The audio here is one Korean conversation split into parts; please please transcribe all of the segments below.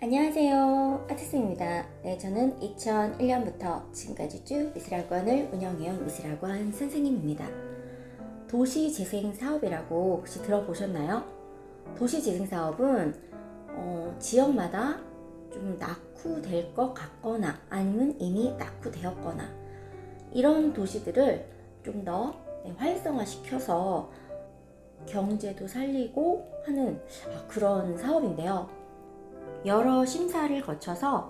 안녕하세요. 아티스입니다. 네, 저는 2001년부터 지금까지 쭉 미술학원을 운영해온 미술학원 선생님입니다. 도시재생 사업이라고 혹시 들어보셨나요? 도시재생 사업은 어, 지역마다 좀 낙후될 것 같거나 아니면 이미 낙후되었거나 이런 도시들을 좀 더 활성화시켜서 경제도 살리고 하는 아, 그런 사업인데요. 여러 심사를 거쳐서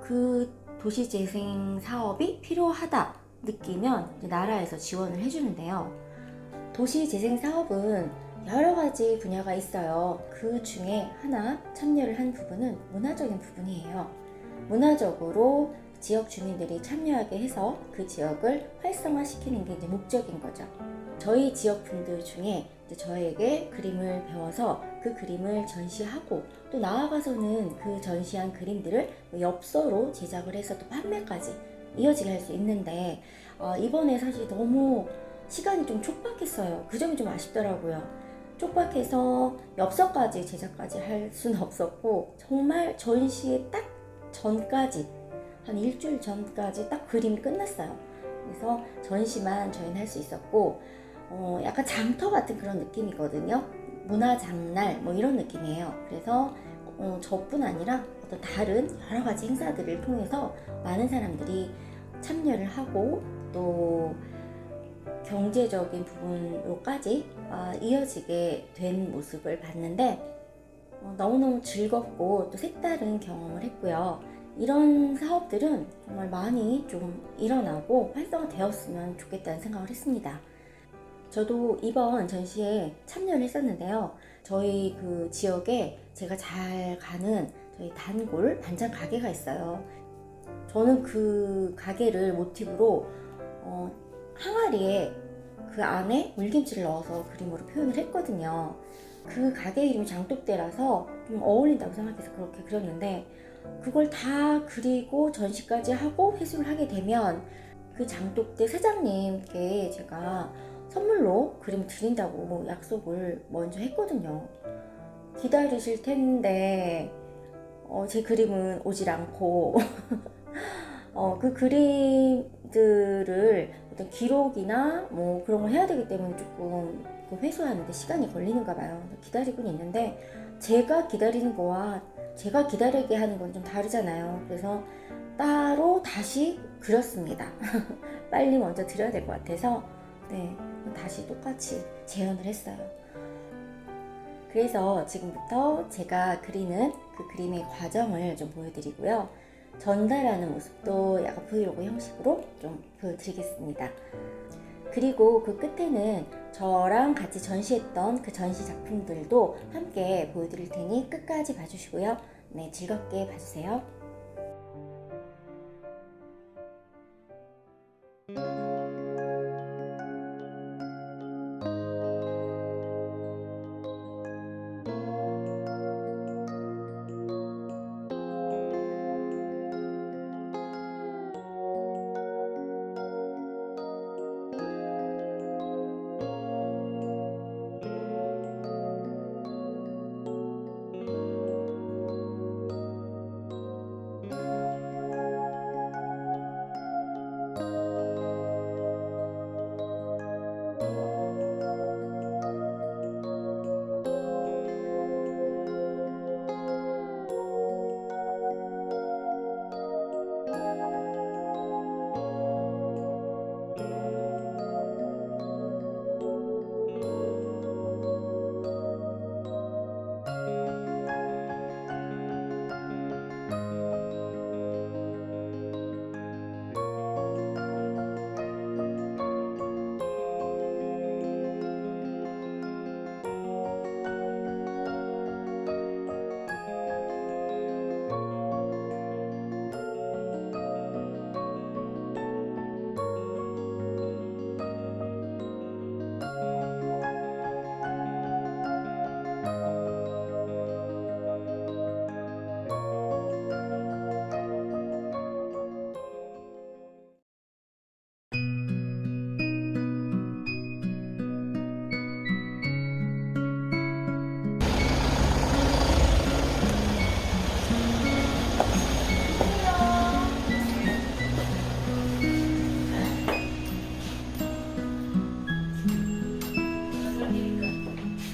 그 도시재생 사업이 필요하다 느끼면 나라에서 지원을 해주는데요. 도시재생 사업은 여러 가지 분야가 있어요. 그 중에 하나 참여를 한 부분은 문화적인 부분이에요. 문화적으로 지역 주민들이 참여하게 해서 그 지역을 활성화시키는 게 이제 목적인 거죠. 저희 지역 분들 중에 저에게 그림을 배워서 그 그림을 전시하고 또 나아가서는 그 전시한 그림들을 뭐 엽서로 제작을 해서 또 판매까지 이어지게 할 수 있는데 어, 이번에 사실 너무 시간이 좀 촉박했어요. 그 점이 좀 아쉽더라고요. 촉박해서 엽서까지 제작까지 할 수는 없었고 정말 전시에 딱 전까지 한 일주일 전까지 딱 그림이 끝났어요. 그래서 전시만 저희는 할 수 있었고 어, 약간 장터 같은 그런 느낌이거든요. 문화 장날 뭐 이런 느낌이에요. 그래서 어, 저뿐 아니라 어떤 다른 여러 가지 행사들을 통해서 많은 사람들이 참여를 하고 또 경제적인 부분으로까지 어, 이어지게 된 모습을 봤는데 어, 너무너무 즐겁고 또 색다른 경험을 했고요. 이런 사업들은 정말 많이 좀 일어나고 활성화되었으면 좋겠다는 생각을 했습니다. 저도 이번 전시에 참여를 했었는데요. 저희 그 지역에 제가 잘 가는 저희 단골 반찬 가게가 있어요. 저는 그 가게를 모티브로 어, 항아리에 그 안에 물김치를 넣어서 그림으로 표현을 했거든요. 그 가게 이름이 장독대라서 좀 어울린다고 생각해서 그렇게 그렸는데 그걸 다 그리고 전시까지 하고 회수를 하게 되면 그 장독대 사장님께 제가 선물로 그림 드린다고 약속을 먼저 했거든요. 기다리실 텐데 어, 제 그림은 오질 않고 어, 그 그림들을 어떤 기록이나 뭐 그런 걸 해야 되기 때문에 조금 그 회수하는데 시간이 걸리는가 봐요. 기다리고는 있는데 제가 기다리는 거와 제가 기다리게 하는 건 좀 다르잖아요. 그래서 따로 다시 그렸습니다. 빨리 먼저 드려야 될 것 같아서 네 다시 똑같이 재현을 했어요. 그래서 지금부터 제가 그리는 그 그림의 과정을 좀 보여드리고요. 전달하는 모습도 약간 브이로그 형식으로 좀 보여드리겠습니다. 그리고 그 끝에는 저랑 같이 전시했던 그 전시 작품들도 함께 보여드릴 테니 끝까지 봐주시고요. 네, 즐겁게 봐주세요.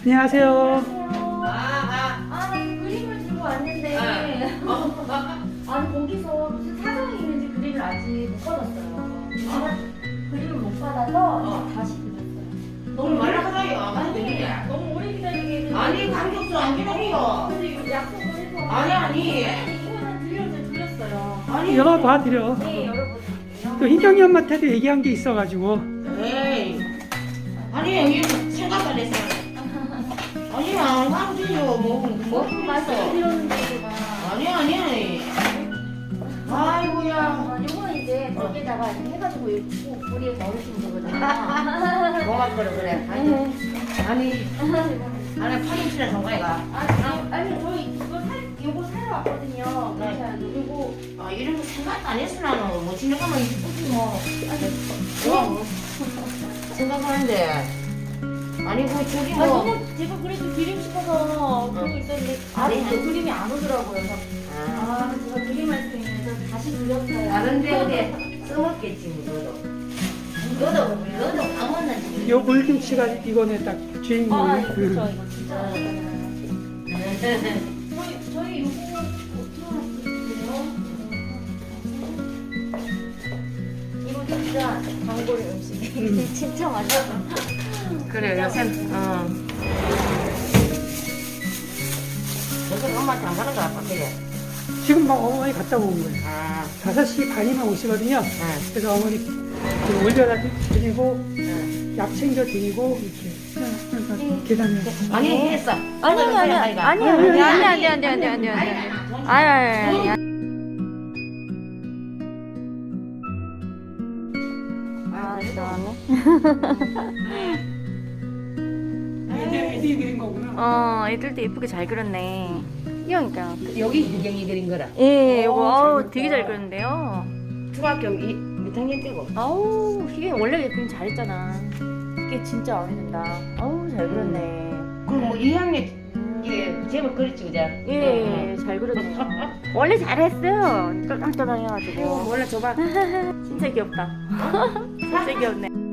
안녕하세요. 아, 나 그림을 들고 왔는데. 아니, 거기서 무슨 사정이 있는지 그림을 아직 못 받았어요. 제가 그림을 못 받아서 다시 드렸어요. 너무 말라가요. 아니 되는데. 너무 오래 기다리게 아니 강격수 안 기다려. 근데 이거 약속을 해서. 아니 아니. 이거는 드려도 드렸어요. 아니. 열어 봐드려. 네, 여러분. 또 희경이 엄마한테도 얘기한 게 있어가지고 에이. 아니 여기 생각 안 했어. 아니 안 가도 돼요. 뭐뭐 말씀 드렸는데 제가. 아니 아니 아니. 아이고야. 아, 요거는 이제 거기다가 이렇게 해가지고 꼭 불에 넣으시면 되거든요. 뭐가 그래 그래. 아니 아니 아니 파김치나 정가이가. 아니, 아니, 저희 이거 살, 요거 사러 왔거든요. 네. 그래서 요거. 아 이런 거 생각 안 했어 나는. 뭐 진짜 가면 이쁘지 뭐. 아니, 뭐 생각하는데. 아니 그 저기 아, 뭐. 너무 제가 그래도 그림 싶어서 그러고 있었는데, 아니, 그 그림이 안 오더라고요. 그래서, 아, 아, 제가 그림할 수 있는 서 다시 그렸어요. 다른데 어디 써먹겠지 뭐 너도. 너도 너도 아무나 요 물김치가 이거네 딱 아, 주인공이. 이거 음. 그렇죠. 이거 진짜. 저희, 저희 요거 어떻게 할수 있어요? 이거 진짜 단골 음식이 음. 진짜 맛있어. 그래 요새 어. 요새 엄마한테 안 가는 거야 밖에. 지금 막 어머니 갔다 온 거예요. 아, 5시 반이면 오시거든요. 응, 그래서 어머니 그 올려다 드리고 응. 약 챙겨 드리고 이렇게 그러니까 계단에 아니 했어. 아니 아니 아니 아니 아니 아니 아니 아니 아니 아니 아니 아니 아니 아니 아니 아 애들 애들이 그린 거구나. 어 애들도 예쁘게 잘 그렸네. 귀여우니까 여기 희경이 그린 거라. 예 어, 이거 잘 아우 그렸다. 되게 잘 그렸는데요. 중학교 이 6학년 때고. 아우 희경이 원래 그림 잘했잖아. 이게 진짜 마음에 든다. 아우 잘 그렸네. 그럼 뭐 2학년 이게 제목 그렸지 그자. 예잘 그렸네. 원래 잘했어요. 이거 해가지고. 몰라 줘봐. 진짜 귀엽다. 진짜 귀엽네